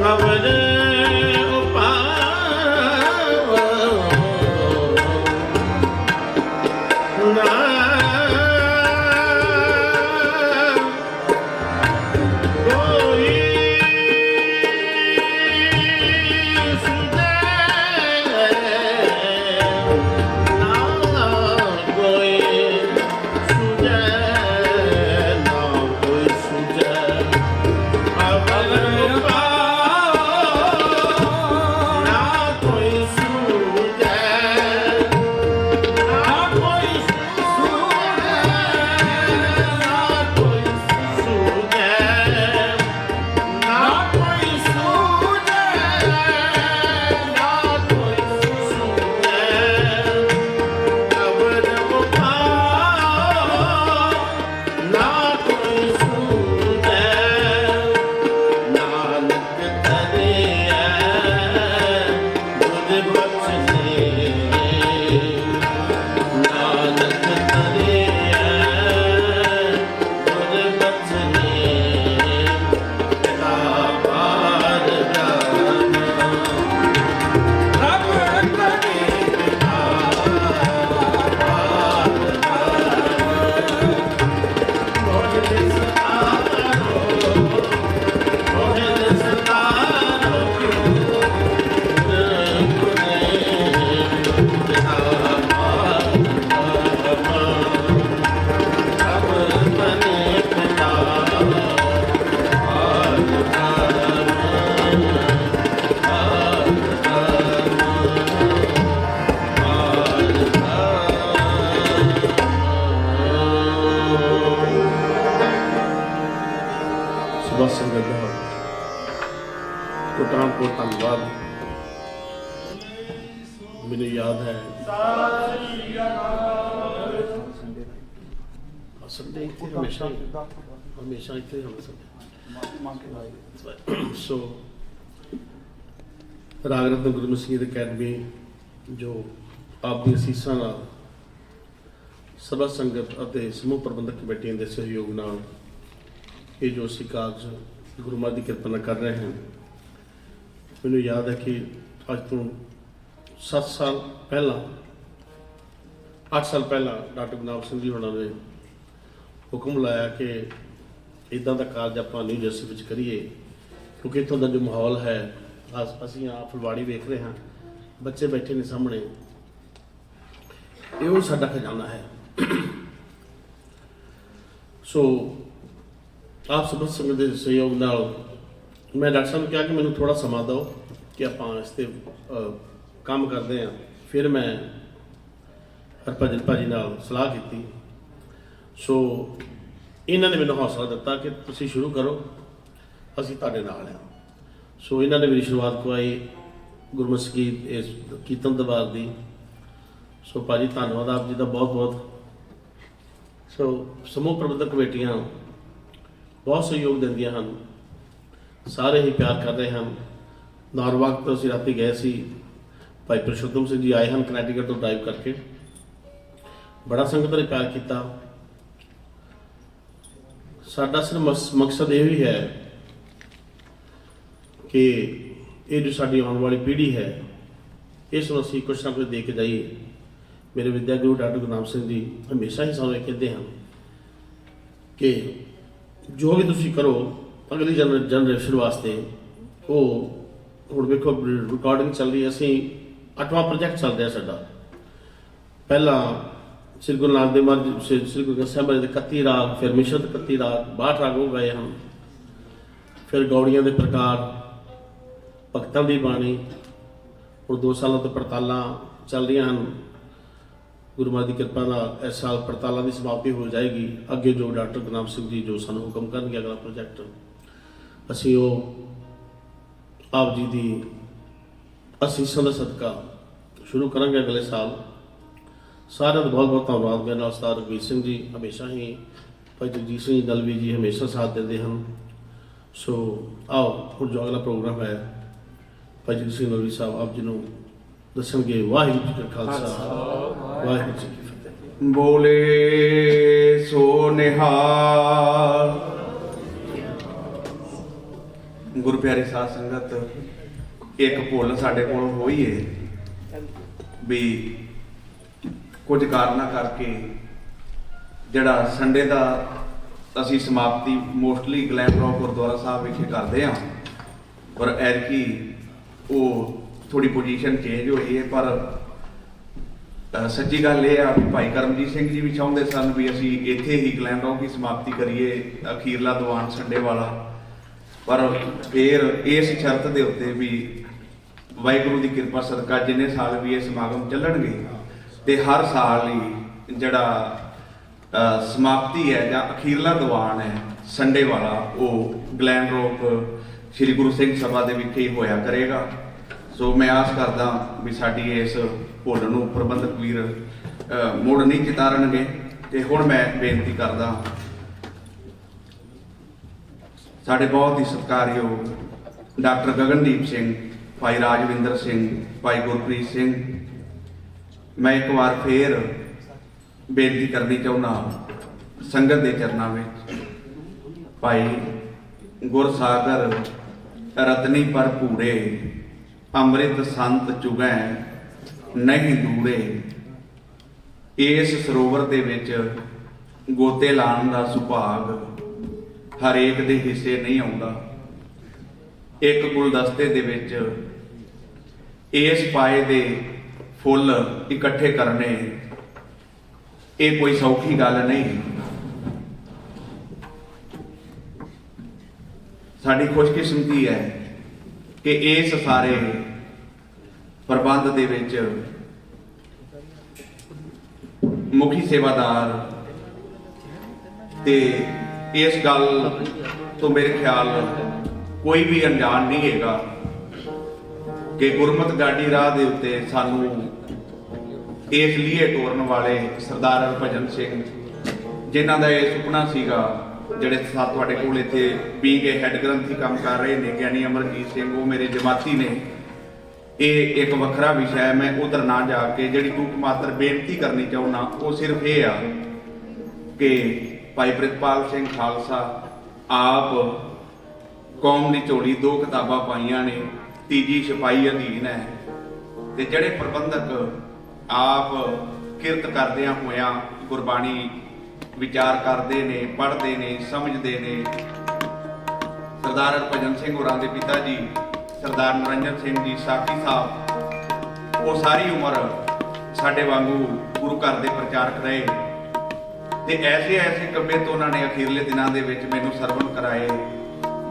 प्रभु ਕੋ ਮੈਨੂੰ ਯਾਦ ਹੈ। ਸੰਡੇ ਇੱਥੇ ਹਮੇਸ਼ਾ ਹਮੇਸ਼ਾ ਇੱਥੇ ਹਮ ਸੋ ਰਾਗ ਰਤਨ ਗੁਰੂ ਮਸੀਹ ਅਕੈਡਮੀ ਜੋ ਆਪ ਦੀ ਅਸੀਸਾਂ ਨਾਲ ਸਭਾ ਸੰਗਤ ਅਤੇ ਸਮੂਹ ਪ੍ਰਬੰਧਕ ਕਮੇਟੀਆਂ ਦੇ ਸਹਿਯੋਗ ਨਾਲ ਇਹ ਜੋ ਅਸੀਂ ਕਾਰਜ ਗੁਰੂ ਮਹਾਰਾਜ ਦੀ ਕਿਰਪਾ ਨਾਲ ਕਰ ਰਹੇ ਹਾਂ ਮੈਨੂੰ ਯਾਦ ਹੈ ਕਿ ਅੱਜ ਤੋਂ 7 ਸਾਲ ਪਹਿਲਾਂ 8 ਸਾਲ ਪਹਿਲਾਂ ਡਾਕਟਰ ਗੁਰਨਾਮ ਸਿੰਘ ਜੀ ਹੋਣਾ ਨੇ ਹੁਕਮ ਲਾਇਆ ਕਿ ਇਦਾਂ ਦਾ ਕਾਰਜ ਆਪਾਂ ਨਿਊ ਜਰਸੀ ਵਿੱਚ ਕਰੀਏ, ਕਿਉਂਕਿ ਇੱਥੋਂ ਦਾ ਜੋ ਮਾਹੌਲ ਹੈ, ਅਸੀਂ ਆ ਫੁਲਵਾੜੀ ਵੇਖ ਰਹੇ ਹਾਂ, ਬੱਚੇ ਬੈਠੇ ਨੇ ਸਾਹਮਣੇ। ਇਹੋ ਸਾਡਾ ਖਜ਼ਾਨਾ ਹੈ। ਸੋ ਆਪ ਸਭ ਸੰਗਤ ਦੇ ਸਹਿਯੋਗ ਨਾਲ ਮੈਂ ਡਾਕਟਰ ਸਾਹਿਬ ਨੂੰ ਕਿਹਾ ਕਿ ਮੈਨੂੰ ਥੋੜਾ ਸਮਾਂ ਦਿਓ ਕਿ ਆਪਾਂ ਇਸ ਤੇ ਕੰਮ ਕਰਦੇ ਹਾਂ। ਫਿਰ ਮੈਂ ਹਰਭਜਨ ਭਾਜੀ ਨਾਲ ਸਲਾਹ ਕੀਤੀ। ਸੋ ਇਹਨਾਂ ਨੇ ਮੈਨੂੰ ਹੌਸਲਾ ਦਿੱਤਾ ਕਿ ਤੁਸੀਂ ਸ਼ੁਰੂ ਕਰੋ, ਅਸੀਂ ਤੁਹਾਡੇ ਨਾਲ ਹਾਂ। ਸੋ ਇਹਨਾਂ ਨੇ ਮੇਰੀ ਸ਼ੁਰੂਆਤ ਕਰਵਾਈ ਗੁਰਮੁਖੀ ਗੀਤ ਇਸ ਕੀਰਤਨ ਦਰਬਾਰ ਦੀ। ਸੋ ਭਾਜੀ, ਧੰਨਵਾਦ ਆਪ ਜੀ ਦਾ ਬਹੁਤ ਬਹੁਤ ਸੋ ਸਮੂਹ ਪ੍ਰਬੰਧਕ ਕਮੇਟੀਆਂ ਬਹੁਤ ਸਹਿਯੋਗ ਦਿੰਦੀਆਂ ਹਨ। ਸਾਰੇ ਹੀ ਪਿਆਰ ਕਰ ਰਹੇ ਹਨ ਨਾਰਵਾਕ ਤੋਂ ਅਸੀਂ ਰਾਤੀ ਗਏ ਸੀ। ਭਾਈ ਪ੍ਰਸ਼ੋਤਮ ਸਿੰਘ ਜੀ ਆਏ ਹਨ ਕਨੈਕਟਿਕਟ ਤੋਂ ਡਰਾਈਵ ਕਰਕੇ। ਬੜਾ ਸੰਗਤ ਨੇ ਪਿਆਰ ਕੀਤਾ। ਸਾਡਾ ਸਿਰਫ ਮਕਸਦ ਇਹ ਵੀ ਹੈ ਕਿ ਇਹ ਜੋ ਸਾਡੀ ਆਉਣ ਵਾਲੀ ਪੀੜ੍ਹੀ ਹੈ, ਇਸ ਨੂੰ ਅਸੀਂ ਕੁਛ ਨਾ ਕੁਛ ਦੇ ਕੇ ਜਾਈਏ। ਮੇਰੇ ਵਿਦਿਆ ਗੁਰੂ ਡਾਕਟਰ ਗੁਰਨਾਮ ਸਿੰਘ ਜੀ ਹਮੇਸ਼ਾ ਹੀ ਸਾਨੂੰ ਇਹ ਕਹਿੰਦੇ ਹਨ ਕਿ ਜੋ ਵੀ ਤੁਸੀਂ ਕਰੋ ਅਗਲੀ ਜਨ- ਜਨਰੇਸ਼ਨ ਵਾਸਤੇ ਉਹ ਹੁਣ ਵੇਖੋ ਰਿਕਾਰਡਿੰਗ ਚੱਲ ਰਹੀ ਅਸੀਂ ਅੱਠਵਾਂ ਪ੍ਰੋਜੈਕਟ ਚੱਲ ਰਿਹਾ ਸਾਡਾ। ਪਹਿਲਾ ਸ੍ਰੀ ਗੁਰੂ ਨਾਨਕ ਦੇਵ ਮਹਾਰਾਜ ਸ੍ਰੀ ਸ੍ਰੀ ਗੁਰੂ ਗ੍ਰੰਥ ਸਾਹਿਬ ਦੇ 31 ਰਾਗ, ਫਿਰ ਮਿਸ਼ਰ ਦੇ 31 ਰਾਗ 62 ਰਾਗ ਹੋ ਗਏ ਹਨ। ਫਿਰ ਗੌੜੀਆਂ ਦੇ ਪ੍ਰਕਾਰ, ਭਗਤਾਂ ਦੀ ਬਾਣੀ, ਹੁਣ ਦੋ ਸਾਲਾਂ ਤੋਂ ਪੜਤਾਲਾਂ ਚੱਲ ਰਹੀਆਂ ਹਨ। ਗੁਰੂ ਮਹਾਰਾਜ ਦੀ ਕਿਰਪਾ ਨਾਲ ਇਸ ਸਾਲ ਪੜਤਾਲਾਂ ਦੀ ਸਮਾਪਤੀ ਹੋ ਜਾਏਗੀ। ਅੱਗੇ ਜੋ ਡਾਕਟਰ ਗੁਰਨਾਮ ਸਿੰਘ ਜੀ ਜੋ ਸਾਨੂੰ ਹੁਕਮ ਕਰਨਗੇ ਅਗਲਾ ਪ੍ਰੋਜੈਕਟ ਅਸੀਂ ਉਹ ਆਪ ਜੀ ਦੀ ਅਸੀਸਾਂ ਦਾ ਸਦਕਾ ਸ਼ੁਰੂ ਕਰਾਂਗੇ ਅਗਲੇ ਸਾਲ। ਸਾਰਿਆਂ ਦਾ ਬਹੁਤ ਬਹੁਤ ਧੰਨਵਾਦ। ਮੇਰੇ ਨਾਲ ਉਸਤਾਦ ਰਘਵੀਰ ਸਿੰਘ ਜੀ ਹਮੇਸ਼ਾ ਹੀ ਭਾਈ ਜਗਜੀਤ ਸਿੰਘ ਦਲਵੀ ਜੀ ਹਮੇਸ਼ਾ ਸਾਥ ਦਿੰਦੇ ਹਨ। ਸੋ ਆਓ ਹੁਣ ਜੋ ਅਗਲਾ ਪ੍ਰੋਗਰਾਮ ਹੈ ਭਾਈ ਜੀ ਸਿੰਘ ਨਲਵੀ ਸਾਹਿਬ ਆਪ ਜੀ ਨੂੰ ਦੱਸਣਗੇ ਵਾਹਿਗੁਰੂ ਜੀ ਕਾ ਖਾਲਸਾ। ਵਾਹਿਗੁਰੂ ਜੀ ਕੀ ਫਤਿਹ। ਬੋਲੇ ਸੋ ਨਿਹਾਲ। ਗੁਰਪਿਆਰੀ ਪਿਆਰੇ ਸਾਧ ਸੰਗਤ, ਇੱਕ ਭੁੱਲ ਸਾਡੇ ਕੋਲ ਹੋਈ ਏ ਵੀ ਕੁਝ ਕਾਰਨਾਂ ਕਰਕੇ ਜਿਹੜਾ ਸੰਡੇ ਦਾ ਅਸੀਂ ਸਮਾਪਤੀ mostly glam rock Gurdwara Sahib ਵਿਖੇ ਕਰਦੇ ਹਾਂ, ਪਰ ਐਰਕੀ ਉਹ ਥੋੜੀ ਪੋਜੀਸ਼ਨ ਚੇਂਜ ਹੋਈ ਹੈ, ਪਰ ਸੱਚੀ ਗੱਲ ਇਹ ਆ ਵੀ ਭਾਈ ਕਰਮਜੀਤ ਸਿੰਘ ਜੀ ਵੀ ਚਾਹੁੰਦੇ ਸਨ ਵੀ ਅਸੀਂ ਇੱਥੇ ਹੀ ਗਲੈਮ ਰੌਕ ਦੀ ਸਮਾਪਤੀ ਕਰੀਏ ਅਖੀਰਲਾ ਦੀਵਾਨ ਸੰਡੇ ਵਾਲਾ। ਪਰ ਫਿਰ ਇਸ ਸ਼ਰਤ ਦੇ ਉੱਤੇ ਵੀ ਵਾਹਿਗੁਰੂ ਦੀ ਕਿਰਪਾ ਸਦਕਾ ਜਿੰਨੇ ਸਾਲ ਵੀ ਇਹ ਸਮਾਗਮ ਚੱਲਣਗੇ ਤੇ ਹਰ ਸਾਲ ਹੀ ਜਿਹੜਾ ਸਮਾਪਤੀ ਹੈ ਜਾਂ ਅਖੀਰਲਾ ਦੀਵਾਨ ਹੈ ਸੰਡੇ ਵਾਲਾ ਉਹ ਗਲੈਨ ਰੋਕ ਸ੍ਰੀ ਗੁਰੂ ਸਿੰਘ ਸਭਾ ਦੇ ਵਿਖੇ ਹੀ ਹੋਇਆ ਕਰੇਗਾ। ਸੋ ਮੈਂ ਆਸ ਕਰਦਾ ਵੀ ਸਾਡੀ ਇਸ ਭੁੱਲ ਨੂੰ ਪ੍ਰਬੰਧਕ ਵੀਰ ਅਹ, ਮੁੜ ਨਹੀਂ ਚਿਤਾਰਨਗੇ ਤੇ ਹੁਣ ਮੈਂ ਬੇਨਤੀ ਕਰਦਾ ਸਾਡੇ ਬਹੁਤ ਹੀ ਸਤਿਕਾਰਯੋਗ ਡਾਕਟਰ ਗਗਨਦੀਪ ਸਿੰਘ, ਭਾਈ ਰਾਜਵਿੰਦਰ ਸਿੰਘ, ਭਾਈ ਗੁਰਪ੍ਰੀਤ ਸਿੰਘ। ਮੈਂ ਇੱਕ ਵਾਰ ਫੇਰ ਬੇਨਤੀ ਕਰਨੀ ਚਾਹੁੰਦਾ ਸੰਗਤ ਦੇ ਚਰਨਾਂ ਵਿੱਚ, ਭਾਈ ਗੁਰਸਾਗਰ ਰਤਨੀ ਪਰ ਪੂਰੇ ਅੰਮ੍ਰਿਤ ਸੰਤ ਚੁਗੈ ਨਹੀਂ ਦੂਰੇ। ਇਸ ਸਰੋਵਰ ਦੇ ਵਿੱਚ ਗੋਤੇ ਲਾਉਣ ਦਾ ਸੁਭਾਗ ਹਰੇਕ ਦੇ ਹਿੱਸੇ ਨਹੀਂ ਆਉਂਦਾ। ਇੱਕ ਗੁਲਦਸਤੇ ਦੇ ਵਿੱਚ ਇਸ ਪਾਏ ਦੇ ਫੁੱਲ ਇਕੱਠੇ ਕਰਨੇ, ਇਹ ਕੋਈ ਸੌਖੀ ਗੱਲ ਨਹੀਂ। ਸਾਡੀ ਖੁਸ਼ਕਿਸਮਤੀ ਹੈ ਕਿ ਇਸ ਸਾਰੇ ਪ੍ਰਬੰਧ ਦੇ ਵਿੱਚ ਮੁਖੀ ਸੇਵਾਦਾਰ ਤੇ ਇਸ ਗੱਲ ਤੋਂ ਮੇਰੇ ਖਿਆਲ ਕੋਈ ਵੀ ਅਣਜਾਣ ਨਹੀਂ ਹੈਗਾ ਕਿ ਗੁਰਮਤ ਗਾਡੀ ਰਾਹ ਦੇ ਉੱਤੇ ਸਾਨੂੰ ਇਸ ਲਈ ਟੋਰਨ ਵਾਲੇ ਸਰਦਾਰ ਹਰਭਜਨ ਸਿੰਘ ਜਿਨ੍ਹਾਂ ਦਾ ਇਹ ਸੁਪਨਾ ਸੀਗਾ, ਜਿਹੜੇ ਸਾ ਤੁਹਾਡੇ ਕੋਲ ਇੱਥੇ ਬੀਂਗ ਏ ਹੈੱਡ ਗ੍ਰੰਥੀ ਕੰਮ ਕਰ ਰਹੇ ਨੇ, ਗਿਆਨੀ ਅਮਰਜੀਤ ਸਿੰਘ, ਉਹ ਮੇਰੇ ਜਮਾਤੀ ਨੇ। ਇਹ ਇੱਕ ਵੱਖਰਾ ਵਿਸ਼ਾ ਹੈ, ਮੈਂ ਉਧਰ ਨਾ ਜਾ ਕੇ ਜਿਹੜੀ ਟੂਕ ਮਾਤਰ ਬੇਨਤੀ ਕਰਨੀ ਚਾਹੁੰਦਾ, ਉਹ ਸਿਰਫ ਇਹ ਆ ਕਿ ਭਾਈ ਪ੍ਰਿਤਪਾਲ ਸਿੰਘ ਖਾਲਸਾ ਆਪ ਕੌਮ ਦੀ ਝੋਲੀ ਦੋ ਕਿਤਾਬਾਂ ਪਾਈਆਂ ਨੇ, ਤੀਜੀ ਛਪਾਈ ਅਧੀਨ ਹੈ। ਤੇ ਜਿਹੜੇ ਪ੍ਰਬੰਧਕ ਆਪ ਕਿਰਤ ਕਰਦਿਆਂ ਹੋਇਆਂ ਗੁਰਬਾਣੀ ਵਿਚਾਰ ਕਰਦੇ ਨੇ, ਪੜ੍ਹਦੇ ਨੇ, ਸਮਝਦੇ ਨੇ, ਸਰਦਾਰ ਹਰਭਜਨ ਸਿੰਘ ਹੋਰਾਂ ਦੇ ਪਿਤਾ ਜੀ, ਸਰਦਾਰ ਨਰਿੰਦਰ ਸਿੰਘ ਜੀ ਸਾਖੀ ਸਾਹਿਬ, ਉਹ ਸਾਰੀ ਉਮਰ ਸਾਡੇ ਵਾਂਗੂ ਗੁਰੂ ਘਰ ਦੇ ਪ੍ਰਚਾਰਕ ਰਹੇ। ਤੇ ਐਸੇ ਐਸੇ ਕੱਬੇ ਤੋਂ ਉਹਨਾਂ ਨੇ ਅਖੀਰਲੇ ਦਿਨਾਂ ਦੇ ਵਿੱਚ ਮੈਨੂੰ ਸਰਵਣ ਕਰਾਏ,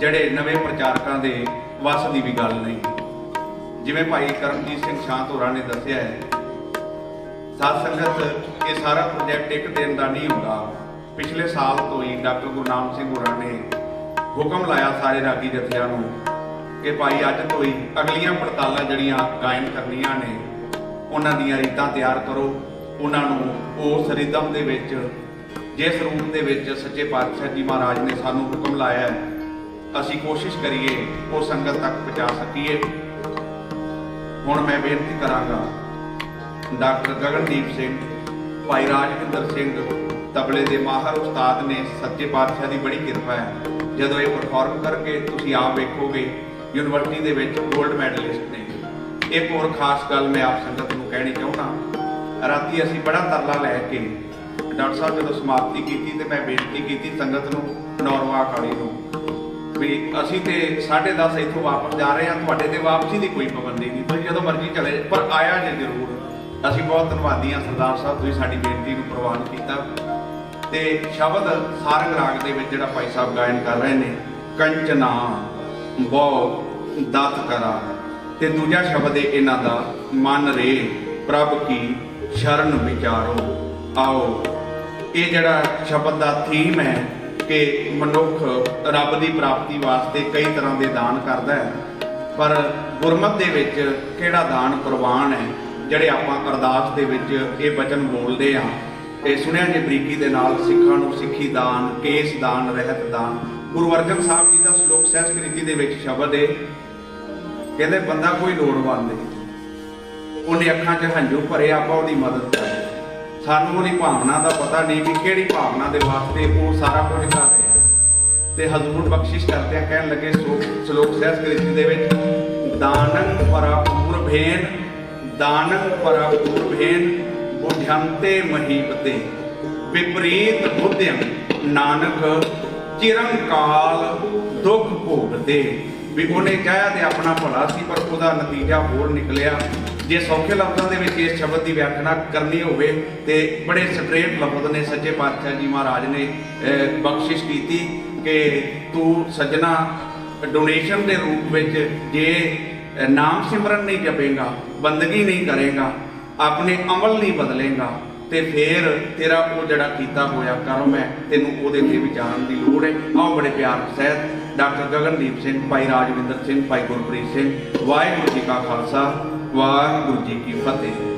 ਜਿਹੜੇ ਨਵੇਂ ਪ੍ਰਚਾਰਕਾਂ ਦੇ ਵੱਸ ਦੀ ਵੀ ਗੱਲ ਨਹੀਂ। ਜਿਵੇਂ ਭਾਈ ਕਰਮਜੀਤ ਸਿੰਘ ਸ਼ਾਂਤ ਹੋਰਾਂ ਨੇ ਦੱਸਿਆ ਹੈ, ਸਾਧ ਸੰਗਤ ਇਹ ਸਾਰਾ ਪ੍ਰੋਜੈਕਟ ਇੱਕ ਦਿਨ ਦਾ ਨਹੀਂ ਹੁੰਦਾ। ਪਿਛਲੇ ਸਾਲ ਤੋਂ ਹੀ ਡਾਕਟਰ ਗੁਰਨਾਮ ਸਿੰਘ ਹੋਰਾਂ ਨੇ ਹੁਕਮ ਲਾਇਆ ਸਾਰੇ ਰਾਗੀ ਜਥਿਆਂ ਨੂੰ ਕਿ ਭਾਈ ਅੱਜ ਤੋਂ ਹੀ ਅਗਲੀਆਂ ਪੜਤਾਲਾਂ ਜਿਹੜੀਆਂ ਕਾਇਮ ਕਰਨੀਆਂ ਨੇ, ਉਹਨਾਂ ਦੀਆਂ ਰੀਤਾਂ ਤਿਆਰ ਕਰੋ। ਉਹਨਾਂ ਨੂੰ ਉਸ ਰਿਦਮ ਦੇ ਵਿੱਚ ਜਿਸ ਰੂਪ ਦੇ ਵਿੱਚ ਸੱਚੇ ਪਾਤਸ਼ਾਹ ਜੀ ਮਹਾਰਾਜ ਨੇ ਸਾਨੂੰ ਹੁਕਮ ਲਾਇਆ ਹੈ, ਅਸੀਂ ਕੋਸ਼ਿਸ਼ ਕਰੀਏ ਉਹ ਸੰਗਤ ਤੱਕ ਪਹੁੰਚਾ ਸਕੀਏ। ਹੁਣ ਮੈਂ ਬੇਨਤੀ ਕਰਾਂਗਾ, ਡਾਕਟਰ ਗਗਨਦੀਪ ਸਿੰਘ, ਭਾਈ ਰਾਜਵਿੰਦਰ ਸਿੰਘ, ਤਬਲੇ ਦੇ ਮਾਹਰ ਉਸਤਾਦ ਨੇ ਸੱਚੇ ਪਾਤਸ਼ਾਹ ਦੀ ਬੜੀ ਕਿਰਪਾ ਹੈ। ਜਦੋਂ ਇਹ ਪਰਫਾਰਮ ਕਰਕੇ ਤੁਸੀਂ ਆਪ ਵੇਖੋਗੇ, ਯੂਨੀਵਰਸਿਟੀ ਦੇ ਵਿੱਚ 골ਡ ਮੈਡਲਿਸਟ ਨੇ। ਇੱਕ ਹੋਰ ਖਾਸ ਗੱਲ ਮੈਂ ਆਪ ਸੰਗਤ ਨੂੰ ਕਹਿਣੀ ਚਾਹੁੰਦਾ, ਰਾਤੀ ਅਸੀਂ ਬੜਾ ਤਰਲਾ ਲੈ ਕੇ ਡਾਕਟਰ ਸਾਹਿਬ, ਜਦੋਂ ਸਮਾਪਤੀ ਕੀਤੀ ਤੇ ਮੈਂ ਬੇਨਤੀ ਕੀਤੀ ਸੰਗਤ ਨੂੰ ਨੌਰਵਾ ਕਾਲੀ ਨੂੰ, ਵੀ ਅਸੀਂ ਤੇ 10:30 ਇੱਥੋਂ ਵਾਪਸ ਜਾ ਰਹੇ ਹਾਂ, ਤੁਹਾਡੇ ਤੇ ਵਾਪਸੀ ਦੀ ਕੋਈ ਪਾਬੰਦੀ ਨਹੀਂ, ਤੁਸੀਂ ਜਦੋਂ ਮਰਜ਼ੀ ਚਲੇ ਪਰ ਆਇਆ ਜੇ ਜ਼ਰੂਰ। ਅਸੀਂ ਬਹੁਤ ਧੰਨਵਾਦੀ ਹਾਂ ਸਰਦਾਰ ਸਾਹਿਬ, ਤੁਸੀਂ ਸਾਡੀ ਬੇਨਤੀ ਨੂੰ ਪ੍ਰਵਾਨ ਕੀਤਾ। ਤੇ ਸ਼ਬਦ ਸਾਰੰਗ ਰਾਗ ਦੇ ਵਿੱਚ ਜਿਹੜਾ ਭਾਈ ਸਾਹਿਬ ਗਾਇਨ ਕਰ ਰਹੇ ਨੇ, ਕੰਚਨਾ ਬਹੁ ਦਤ ਕਰਾ। ਤੇ ਦੂਜਾ ਸ਼ਬਦ ਹੈ ਇਹਨਾਂ ਦਾ, ਮਨ ਰੇ ਪ੍ਰਭ ਕੀ ਸ਼ਰਨ ਵਿਚਾਰੋ, ਆਓ। ਇਹ ਜਿਹੜਾ ਸ਼ਬਦ ਦਾ ਥੀਮ ਹੈ ਕਿ ਮਨੁੱਖ ਰੱਬ ਦੀ ਪ੍ਰਾਪਤੀ ਵਾਸਤੇ ਕਈ ਤਰ੍ਹਾਂ ਦੇ ਦਾਨ ਕਰਦਾ ਹੈ। ਪਰ ਗੁਰਮਤ ਦੇ ਵਿੱਚ ਕਿਹੜਾ ਦਾਨ ਪ੍ਰਵਾਨ ਹੈ? ਜਿਹੜੇ ਆਪਾਂ ਅਰਦਾਸ ਦੇ ਵਿੱਚ ਇਹ ਬਚਨ ਬੋਲਦੇ ਆ ਤੇ ਸੁਣਿਆ ਜੇ ਬਰੀਕੀ ਦੇ ਨਾਲ ਸਿੱਖਾਂ ਨੂੰ ਸਿੱਖੀ ਦਾਨ, ਕੇਸ ਦਾਨ, ਰਹਿਤ ਦਾਨ। ਗੁਰੂ ਅਰਜਨ ਸਾਹਿਬ ਜੀ ਦਾ ਸ਼ਲੋਕ ਸੰਸਕ੍ਰਿਤੀ ਦੇ ਵਿੱਚ ਸ਼ਬਦ ਹੈ ਕਹਿੰਦੇ, ਬੰਦਾ ਕੋਈ ਲੋੜਵੰਦ ਨਹੀਂ। ਉਹਨੇ ਅੱਖਾਂ 'ਚ ਹੰਝੂ ਭਰੇ, ਆਪਾਂ ਉਹਦੀ ਮਦਦ ਕਰੀ ਸਾਨੂੰ ਉਹਦੀ ਭਾਵਨਾ ਦਾ ਪਤਾ ਨਹੀਂ ਵੀ ਕਿਹੜੀ ਭਾਵਨਾ ਦੇ ਵਾਸਤੇ ਉਹ ਸਾਰਾ ਕੁਝ ਕਰ ਰਿਹਾ ਤੇ ਹਜ਼ੂਰ ਬਖਸ਼ਿਸ਼ ਕਰਦੇ ਆ, ਕਹਿਣ ਲੱਗੇ ਸੋ- ਸ਼ਲੋਕ ਸਹਿਜ ਕ੍ਰਿਤੀ ਦੇ ਵਿੱਚ, ਦਾਨੰ ਪਰਾਪੂਰਭੇਨ ਦਾਨੰ ਪਰਾਪੂਰਭੇਨ ਬੁਝੰਤੇ ਮਹੀਪਤੇ, ਵਿਪਰੀਤ ਬੁੱਧਿੰ ਨਾਨਕ ਚਿਰੰਕਾਲ ਦੁੱਖ ਭੋਗਦੇ ਵੀ ਉਹਨੇ ਚਾਹਿਆ ਤੇ ਆਪਣਾ ਭਲਾ ਸੀ, ਪਰ ਉਹਦਾ ਨਤੀਜਾ ਹੋਰ ਨਿਕਲਿਆ। ਜੇ ਸੌਖੇ ਲਫ਼ਜ਼ਾਂ ਦੇ ਵਿੱਚ ਇਸ ਸ਼ਬਦ ਦੀ ਵਿਆਖਿਆ ਕਰਨੀ ਹੋਵੇ ਤੇ ਬੜੇ ਸਟ੍ਰੇਟ ਲਫ਼ਜ਼ ਨੇ ਸੱਚੇ ਪਾਤਸ਼ਾਹ ਜੀ ਮਹਾਰਾਜ ਨੇ ਬਖਸ਼ਿਸ਼ ਕੀਤੀ ਕਿ ਤੂੰ ਸੱਜਣਾ ਡੋਨੇਸ਼ਨ ਦੇ ਰੂਪ ਵਿੱਚ ਜੇ ਨਾਮ ਸਿਮਰਨ ਨਹੀਂ ਜਪੇਗਾ, ਬੰਦਗੀ ਨਹੀਂ ਕਰੇਗਾ, ਆਪਣੇ ਅਮਲ ਨਹੀਂ ਬਦਲੇਗਾ, ਤੇ ਫਿਰ ਤੇਰਾ ਉਹ ਜਿਹੜਾ ਕੀਤਾ ਹੋਇਆ ਕਰਮ ਹੈ, ਤੈਨੂੰ ਉਹਦੇ ਤੇ ਵਿਚਾਰਨ ਦੀ ਲੋੜ ਹੈ। ਆਓ ਬੜੇ ਪਿਆਰ ਸਹਿਤ ਡਾਕਟਰ ਗਗਨਦੀਪ ਸਿੰਘ, ਭਾਈ ਰਾਜਵਿੰਦਰ ਸਿੰਘ, ਭਾਈ ਗੁਰਪ੍ਰੀਤ ਸਿੰਘ, ਵਾਹਿਗੁਰੂ ਜੀ ਕਾ ਖਾਲਸਾ। ਵਾਹਿਗੁਰੂ ਜੀ ਕੀ ਫਤਿਹ।